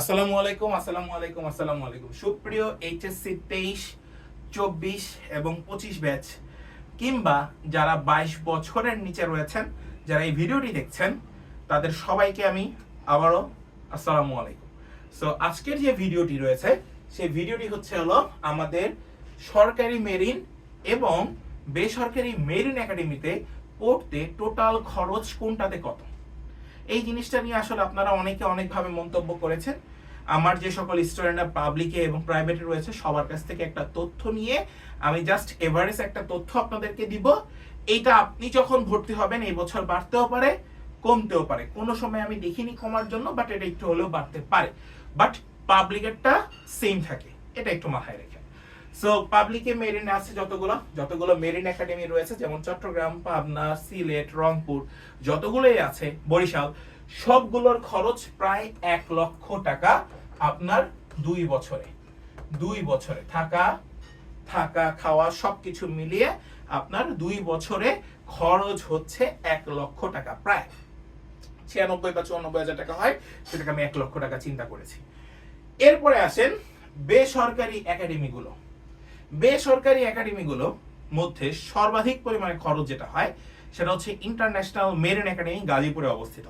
আসসালামু আলাইকুম আসসালামু আলাইকুম আসসালামু আলাইকুম। সুপ্রিয় এইচএসসি তেইশ, চব্বিশ এবং পঁচিশ ব্যাচ, কিংবা যারা বাইশ বছরের নিচে রয়েছেন, যারা এই ভিডিওটি দেখছেন, তাদের সবাইকে আমি আবারও আসসালামু আলাইকুম। সো আজকের যে ভিডিওটি রয়েছে, সেই ভিডিওটি হচ্ছে হলো আমাদের সরকারি মেরিন এবং বেসরকারি মেরিন একাডেমিতে পড়তে টোটাল খরচ কোনটাতে কত? এই জিনিসটা নিয়ে আসলে আপনারা অনেকে অনেকভাবে মন্তব্য করেছেন। আমার যে সকল স্টুডেন্টরা পাবলিকে এবং প্রাইভেটে রয়েছে, সবার কাছ থেকে একটা তথ্য নিয়ে আমি জাস্ট এভারেজ একটা তথ্য আপনাদেরকে দিব। এইটা আপনি যখন ভর্তি হবেন, এই বছর বাড়তেও পারে, কমতেও পারে। কোনো সময় আমি দেখিনি কমার জন্য বাট এটা একটু হলেও বাড়তে পারে। বাট পাবলিকেরটা সেম থাকে। এটা একটু মাথায় রেখে। সো পাবলিকে মেরিন আছে যতগুলো যতগুলো মেরিন একাডেমি রয়েছে, যেমন চট্টগ্রাম, পাবনা, সিলেট, রংপুর, যতগুলোই আছে, বরিশাল, সবগুলোর খরচ প্রায় এক লক্ষ টাকা আপনার দুই বছরে। দুই বছরে থাকা থাকা, খাওয়া, সবকিছু মিলিয়ে আপনার দুই বছরে খরচ হচ্ছে এক লক্ষ টাকা, প্রায়। ছিয়ানব্বই বা চুরানব্বই হাজার টাকা হয়, সেটাকে আমি এক লক্ষ টাকা চিন্তা করেছি। এরপরে আসেন বেসরকারি একাডেমিগুলো। বেসরকারি একাডেমিগুলো মধ্যে সর্বাধিক পরিমাণে খরচ যেটা হয় সেটা হচ্ছে ইন্টারন্যাশনাল মেরিন একাডেমি গাজীপুরে অবস্থিত।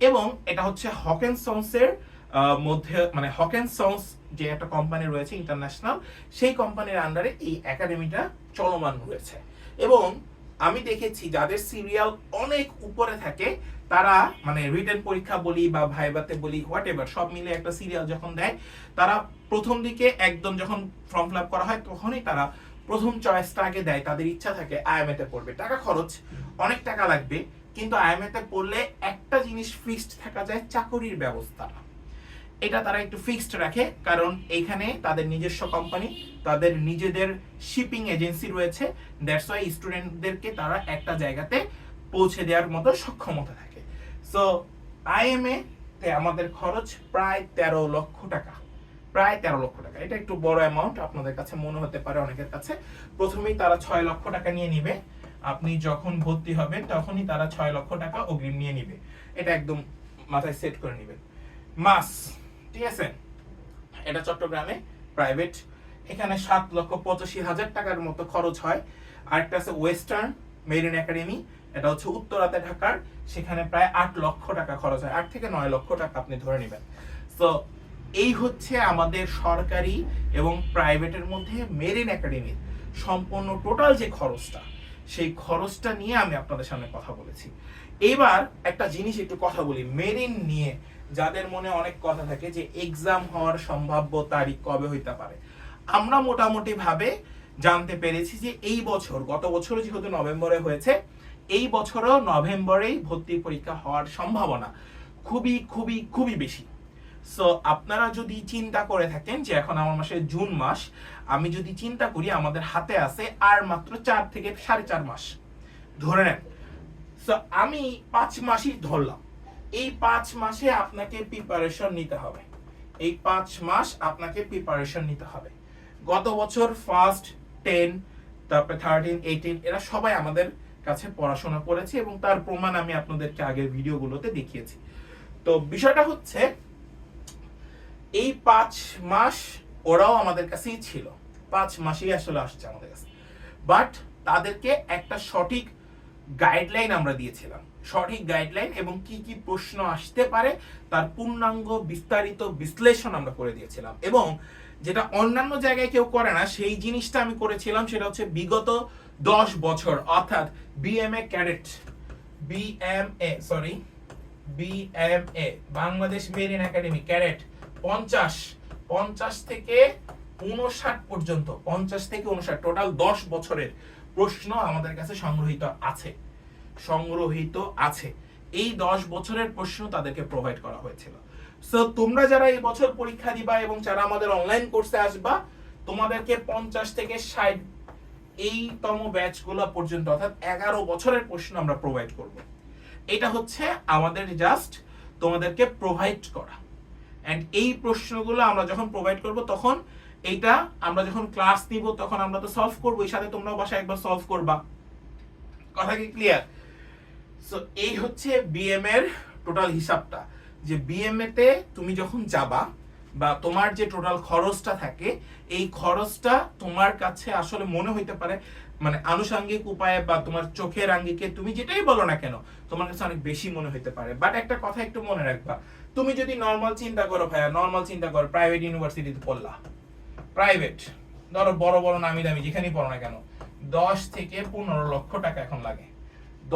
এবং এটা হচ্ছে হকেনসন্সের আহ, মধ্যে মানে হকেনসন্স যে একটা কোম্পানি রয়েছে ইন্টারন্যাশনাল সেই কোম্পানির আন্ডারে এই একাডেমিটা চলমান রয়েছে। এবং আমি দেখেছি যাদের সিরিয়াল অনেক উপরে থাকে, তারা মানে রিটেন পরীক্ষা বলি বা ভাইবাতে বলি হোয়াট এভার সব মিলে একটা সিরিয়াল যখন দেয়, তারা প্রথম দিকে একদম যখন ফর্ম ফিল করা হয়, তখনই তারা প্রথম চয়েসটা আগে দেয়, তাদের ইচ্ছা থাকে আইএমএ তে পড়বে। টাকা খরচ, অনেক টাকা লাগবে, কিন্তু আইএমএ তে পড়লে একটা জিনিস ফিক্সড থাকা যায়, চাকরির ব্যবস্থা। এটা তারা একটু ফিক্সড রাখে, কারণ এইখানে তাদের নিজস্ব কোম্পানি তাদের নিজেদের শিপিং এজেন্সি রয়েছে দ্যাটস ওয়াই স্টুডেন্টদেরকে তারা একটা জায়গাতে পৌঁছে দেওয়ার মতো সক্ষমতা থাকে। সো আইএমএ তে আমাদের খরচ প্রায় তেরো লক্ষ টাকা, প্রায় তেরো লক্ষ টাকা। এটা একটু বড় অ্যামাউন্ট আপনাদের কাছে মনে হতে পারে অনেকের কাছে। প্রথমেই তারা ছয় লক্ষ টাকা নিয়ে নিবে। আপনি যখন ভর্তি হবেন, তখনই তারা ছয় লক্ষ টাকা অগ্রিম নিয়ে নিবে। এটা একদম মাথায় সেট করে নেবেন। মাস ঠিক আছে? এটা চট্টগ্রামে প্রাইভেট এখানে সাত লক্ষ পঁচাশি হাজার টাকার মতো খরচ হয়। আরেকটা আছে ওয়েস্টার্ন মেরিন একাডেমি এটা হচ্ছে উত্তরাতে ঢাকার। সেখানে প্রায় আট লক্ষ টাকা খরচ হয়। আট থেকে নয় লক্ষ টাকা আপনি ধরে নেবেন। তো এই হচ্ছে আমাদের সরকারি এবং প্রাইভেটের মধ্যে মেরিন একাডেমির সম্পূর্ণ টোটাল যে খরচটা, সেই খরচটা নিয়ে আমি আপনাদের সামনে কথা বলেছি। এবার একটা জিনিস একটু কথা বলি। মেরিন নিয়ে যাদের মনে অনেক কথা থাকে যে এক্সাম হওয়ার সম্ভাব্য তারিখ কবে হইতে পারে। আমরা মোটামুটি ভাবে জানতে পেরেছি যে এই বছর, গত বছর যেহেতু নভেম্বরে হয়েছে, এই বছরও নভেম্বরেই ভর্তি পরীক্ষা হওয়ার সম্ভাবনা খুবই খুবই খুবই বেশি। সো আপনারা যদি চিন্তা করে থাকেন যে এখন আমার মাসে জুন মাস, আমি যদি চিন্তা করি আমাদের হাতে আছে আর মাত্র চার থেকে সাড়ে চার মাস। ধরে নেন। সো আমি পাঁচ মাসই ধরলাম। এই পাঁচ মাসে আপনাকে প্রিপারেশন নিতে হবে। এই পাঁচ মাস আপনাকে প্রিপারেশন নিতে হবে। গত বছর ফার্স্ট টেন তারপরে থার্টিন এইটিন এরা সবাই আমাদের কাছে পড়াশোনা করেছে এবং তার প্রমাণ আমি আপনাদেরকে আগের ভিডিওগুলোতে দেখিয়েছি। তো বিষয়টা হচ্ছে, এই পাঁচ মাস ওরাও আমাদের কাছেই ছিল। পাঁচ মাসেই আসলে আসছে আমাদের কাছে। বাট তাদেরকে একটা সঠিক গাইডলাইন আমরা দিয়েছিলাম। সঠিক গাইডলাইন এবং কি কি প্রশ্ন আসতে পারে, তার পূর্ণাঙ্গ বিস্তারিত বিশ্লেষণ আমরা করে দিয়েছিলাম। এবং যেটা অন্যান্য জায়গায় কেউ করে না, সেই জিনিসটা আমি করেছিলাম, সেটা হচ্ছে বিগত দশ বছর, অর্থাৎ BMA cadet BMA sorry BMA Bangladesh marine academy cadet পঞ্চাশ পঞ্চাশ থেকে উনষাট পর্যন্ত, পঞ্চাশ থেকে উনষাট টোটাল দশ বছরের প্রশ্ন আমাদের কাছে সংগ্রহীত আছে। সংগ্রহীত আছে। এই দশ বছরের প্রশ্ন তাদেরকে প্রোভাইড করা হয়েছিল। সো তোমরা যারা এই বছর পরীক্ষা দিবা এবং যারা আমাদের অনলাইন কোর্সে আসবা, তোমাদেরকে পঞ্চাশ থেকে ষাট এই তম ব্যাচগুলো পর্যন্ত, অর্থাৎ এগারো বছরের প্রশ্ন আমরা প্রোভাইড করব। এটা হচ্ছে আমাদের জাস্ট তোমাদেরকে প্রোভাইড করা। অ্যান্ড এই প্রশ্নগুলো আমরা যখন প্রোভাইড করব, তখন এইটা আমরা যখন ক্লাস নিব তখন আমরা তো সলভ করব এই সাথে তোমরাও বাসায় একবার সলভ করবা। কথা কি ক্লিয়ার সো এই হচ্ছে বিএম এর টোটাল হিসাবটা। যে বিএমএ তে তুমি যখন যাবা বা তোমার যে টোটাল খরচটা থাকে, এই খরচটা তোমার কাছে আসলে মনে হইতে পারে মানে আনুষঙ্গিক উপায়ে বা তোমার চোখের আঙ্গিকে তুমি যেটাই বলো না কেন, তোমার কাছে অনেক বেশি মনে হইতে পারে। বাট একটা কথা একটু মনে রাখবা, তুমি যদি নর্মাল চিন্তা করো ভাইয়া নর্মাল চিন্তা করো প্রাইভেট ইউনিভার্সিটিতে পড়লা। প্রাইভেট ধরো বড় বড় নামি দামি, যেখানেই পড়ো না কেন, দশ থেকে পনেরো লক্ষ টাকা এখন লাগে।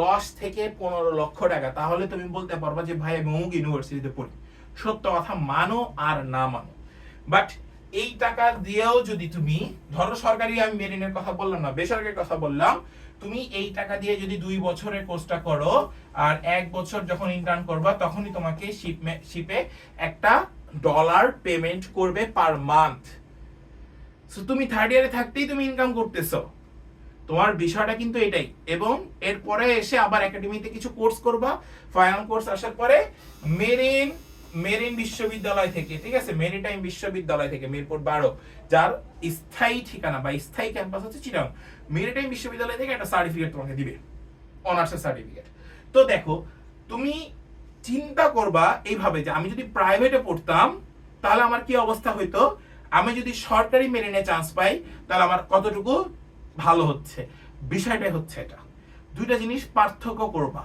দশ থেকে পনেরো লক্ষ টাকা, তাহলে তুমি বলতে পারবা যে ভাই, আমি অমুক ইউনিভার্সিটিতে পড়ি। সত্য কথা, মানো আর না মানো। বাট এই টাকা দিয়েও যদি তুমি, ধরো সরকারি আমি মেরিনের কথা বললাম না, বেসরকারি কথা বললাম, তুমি এই টাকা দিয়ে যদি দুই বছরের কোর্সটা করো, আর এক বছর যখন ইন্টার্ন করবা, তখনই তোমাকে শিপমে শিপে একটা ডলার পেমেন্ট করবে পার মান্থ তুমি থার্ড ইয়ারে থাকতেই তুমি ইনকাম করতেছো। তোমার বিষয়টা কিন্তু এটাই। এবং এরপরে এসে আবার একাডেমিতে কিছু কোর্স করবা। ফাইনাল কোর্স আসার পরে মেরিন মেরিন বিশ্ববিদ্যালয় থেকে, ঠিক আছে? মেরিটাইম বিশ্ববিদ্যালয় থেকে, মিরপুর বারো, যার স্থায়ী ঠিকানা বা স্থায়ী ক্যাম্পাস হচ্ছে চিরাং মেরিটাইম বিশ্ববিদ্যালয় থেকে একটা সার্টিফিকেট তোমাকে দিবে। অনার্সের সার্টিফিকেট তো দেখো, তুমি চিন্তা করবা এইভাবে যে আমি যদি প্রাইভেটে পড়তাম, তাহলে আমার কি অবস্থা হইতো? আমি যদি সরকারি মেরিনে চান্স পাই, তাহলে আমার কতটুকু ভালো হচ্ছে। বিষয়টাই হচ্ছে এটা। দুইটা জিনিস পার্থক্য করবা।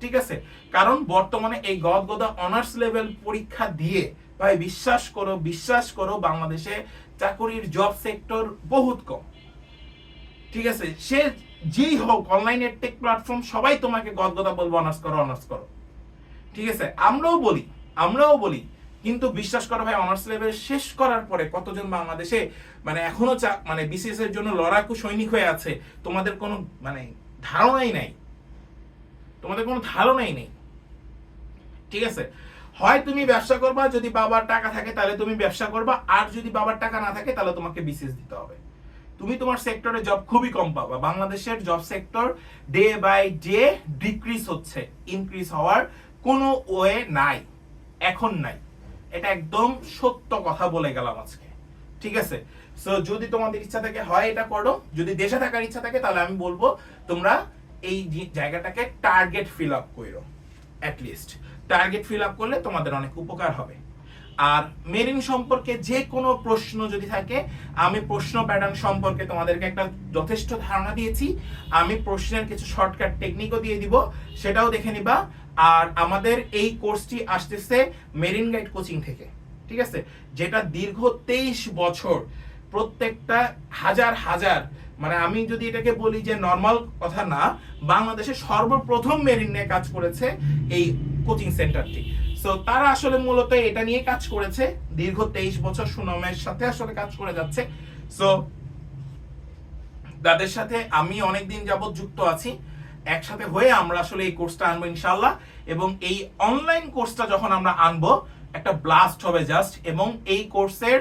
ঠিক আছে? কারণ বর্তমানে এই গদগদা অনার্স লেভেল পরীক্ষা দিয়ে ভাই বিশ্বাস করো বিশ্বাস করো বাংলাদেশে চাকরির জব সেক্টর বহুত কম। ঠিক আছে? সে যেই হোক অনলাইন টেক প্ল্যাটফর্ম সবাই তোমাকে গদগদা বলব অনার্স করো অনার্স করো। ঠিক আছে? আমরাও বলি আমরাও বলি কিন্তু বিশ্বাস করো ভাই অনার্স লেভেল শেষ করার পরে কতজন বাংলাদেশে মানে এখনও মানে বিসিএস এর জন্য লড়াকু সৈনিক হয়ে আছে, তোমাদের কোনো মানে ধারণাই নাই। তোমাদের কোনো ধারণাই নেই। ঠিক আছে? হয় তুমি ব্যবসা করবা, যদি বাবার টাকা থাকে তাহলে তুমি ব্যবসা করবা, আর যদি বাবার টাকা না থাকে তাহলে তোমাকে বিসিএস দিতে হবে। তুমি তোমার সেক্টরে জব খুবই কম পাবা। বাংলাদেশের job sector day by day decrease হচ্ছে ইনক্রিজ হওয়ার কোনো ওয়ে নাই, এখন নাই। এটা একদম সত্য কথা বলে গেলাম আজকে। ঠিক আছে? সো যদি তোমাদের ইচ্ছা থাকে, হয় এটা করো। যদি দেশে থাকার ইচ্ছা থাকে, তাহলে আমি বলব, তোমরা এই জায়গাটাকে টার্গেট ফিল আপ করো লিস্ট টার্গেট ফিল আপ করলে তোমাদের অনেক উপকার হবে। আর মেরিন সম্পর্কে যে কোনো প্রশ্ন যদি থাকে, আমি প্রশ্ন প্যাটার্ন সম্পর্কে তোমাদেরকে একটা যথেষ্ট ধারণা দিয়েছি। আমি প্রশ্নের কিছু শর্টকাট টেকনিকও দিয়ে দিব, সেটাও দেখে নিবা। আর আমাদের এই কোর্সটি আসতেছে মেরিন গাইড কোচিং থেকে, ঠিক আছে? যেটা দীর্ঘ তেইশ বছর প্রত্যেকটা হাজার হাজার মানে আমি যদি এটাকে বলি যে নর্মাল কথা না, বাংলাদেশে সর্বপ্রথম মেরিন নিয়ে কাজ করেছে এই কোচিং সেন্টারটি। সো তারা আসলে মূলত এটা নিয়ে কাজ করেছে, দীর্ঘ তেইশ বছর সুনামের সাথে আসলে কাজ করে যাচ্ছে। সো তাদের সাথে আমি অনেকদিন যাবত যুক্ত আছি। একসাথে হয়ে আমরা আসলে এই কোর্সটা আনব ইনশাল্লাহ এবং এই অনলাইন কোর্সটা যখন আমরা আনব, একটা ব্লাস্ট হবে জাস্ট এবং এই কোর্সের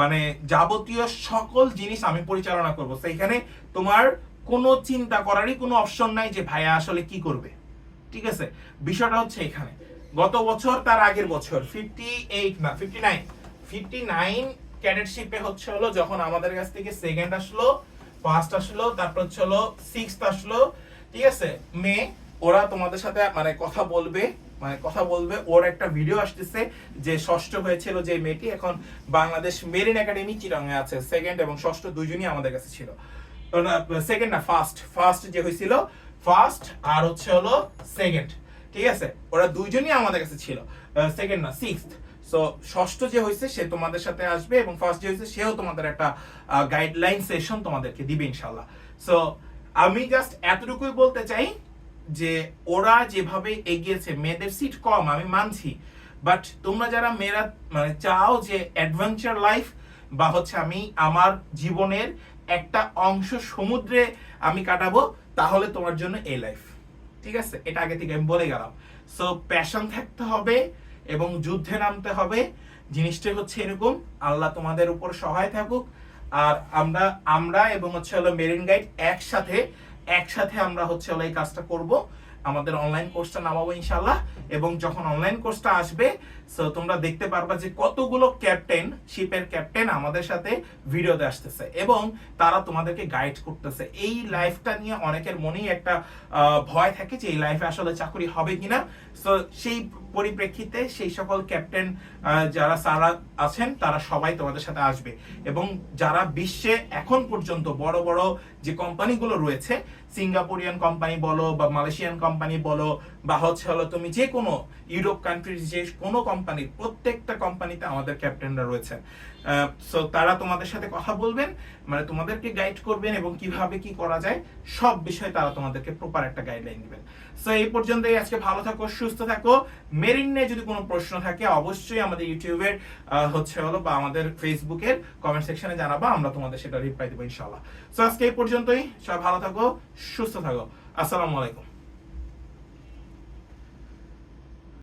মানে যাবতীয় সকল জিনিস আমি পরিচালনা করব। সেইখানে তোমার কোনো চিন্তা করারই কোনো অপশন নাই যে ভাইয়া আসলে কি করবে। ঠিক আছে? বিষয়টা হচ্ছে এখানে। গত বছর, তার আগের বছর ফিফটি এইট না ফিফটি নাইন ফিফটি নাইন ক্যাডেটশিপে হচ্ছে হলো, যখন আমাদের কাছ থেকে সেকেন্ড আসলো ফার্স্ট আসলো, তারপর হচ্ছে হলো সিক্সথ আসলো ঠিক আছে? মে ওরা তোমাদের সাথে মানে কথা বলবে মানে কথা বলবে। ওর একটা ভিডিও আসতেছে যে ষষ্ঠ হয়েছিল যে মেয়েটি, এখন বাংলাদেশ মেরিন একাডেমি চিরাঙে আছে সেকেন্ড এবং ষষ্ঠ দুইজনই আমাদের কাছে ছিল। সেকেন্ড না ফার্স্ট ফার্স্ট যে হয়েছিল ফার্স্ট আর হচ্ছে হলো সেকেন্ড ঠিক আছে? ওরা দুইজনই আমাদের কাছে ছিল সেকেন্ড না সিক্সথ সো ষষ্ঠ যে হয়েছে, সে তোমাদের সাথে আসবে এবং ফার্স্ট যে হয়েছে, সেও তোমাদের একটা গাইডলাইন সেশন তোমাদেরকে দিবে ইনশাল্লাহ সো আমি জাস্ট এতটুকুই বলতে চাই যে ওরা যেভাবে এগিয়েছে, মেয়েদের সিট কম, আমি মানছি। বাট তোমরা যারা মেয়েরা মানে চাও যে অ্যাডভেঞ্চার লাইফ বা হচ্ছে আমি আমার জীবনের একটা অংশ সমুদ্রে আমি কাটাবো, তাহলে তোমার জন্য এই লাইফ ঠিক আছে? এটা আগে থেকে আমি বলে গেলাম। সো প্যাশন থাকতে হবে এবং যুদ্ধে নামতে হবে। জিনিসটাই হচ্ছে এরকম। আল্লাহ তোমাদের উপর সহায় থাকুক। আর আমরা আমরা এবং হচ্ছে হলো মেরিন গাইড একসাথে একসাথে আমরা হচ্ছে হলো এই কাজটা করব। আমাদের অনলাইন কোর্সটা নামাবো ইনশাল্লাহ এবং যখন অনলাইন কোর্সটা আসবে সো তোমরা দেখতে পারবা যে কতগুলো ক্যাপ্টেন শিপের ক্যাপ্টেন আমাদের সাথে ভিডিওতে আসতেছে। এবং তারা তোমাদেরকে গাইড করতেছে। এই লাইফটা নিয়ে অনেকের মনেই একটা ভয় থাকে যে এই লাইফে আসলে চাকরি হবে কিনা। সো সেই পরিপ্রেক্ষিতে সেই সকল ক্যাপ্টেন যারা সারা আছেন, তারা সবাই তোমাদের সাথে আসবে। এবং যারা বিশ্বে এখন পর্যন্ত বড় বড় যে কোম্পানিগুলো রয়েছে সিঙ্গাপুরিয়ান কোম্পানি বলো বা মালয়েশিয়ান কোম্পানি বলো বা হচ্ছে হলো তুমি যে কোনো ইউরোপ কান্ট্রির যে কোনো কোম্পানির প্রত্যেকটা কোম্পানিতে আমাদের ক্যাপ্টেনরা রয়েছেন। সো তারা তোমাদের সাথে কথা বলবেন মানে তোমাদেরকে গাইড করবেন এবং কীভাবে কি করা যায়, সব বিষয়ে তারা তোমাদেরকে প্রপার একটা গাইডলাইন দিবেন। সো এই পর্যন্তই, আজকে ভালো থাকো, সুস্থ থাকো। মেরিন নিয়ে যদি কোনো প্রশ্ন থাকে, অবশ্যই আমাদের ইউটিউবের হচ্ছে হলো বা আমাদের ফেসবুকের কমেন্ট সেকশনে জানাবা, আমরা তোমাদের সেটা রিপ্লাই দেবো ইনশাল্লাহ সো আজকে এই পর্যন্তই, সবাই ভালো থাকো, সুস্থ থাকো। আসসালামু আলাইকুম।